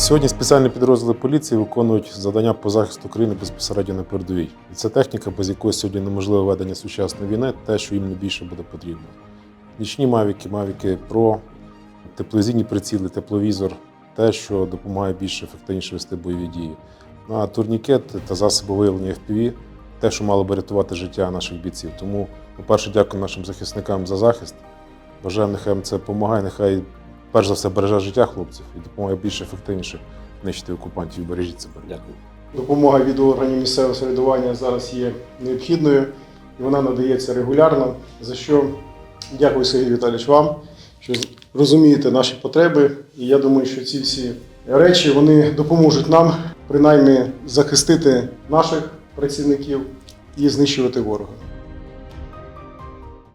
Сьогодні спеціальні підрозділи поліції виконують завдання по захисту країни безпосередньо на передовій. І це техніка, без якої сьогодні неможливе ведення сучасної війни, те, що їм найбільше буде потрібно. Нічні мавіки, мавіки Pro, тепловізійні приціли, тепловізор, те, що допомагає більш ефективніше вести бойові дії. Ну, а турнікет та засоби виявлення FPV – те, що мало би рятувати життя наших бійців. Тому, по-перше, дякую нашим захисникам за захист. Бажаємо, нехай їм це допомагає, нехай перш за все береже життя хлопців і допомагає більш ефективніше нищити окупантів бережіть себе. Дякую. Допомога від органів місцевого самоврядування зараз є необхідною і вона надається регулярно. За що дякую, Сергій Віталійович, вам, що розумієте наші потреби. І я думаю, що ці всі речі вони допоможуть нам принаймні захистити наших працівників і знищувати ворога.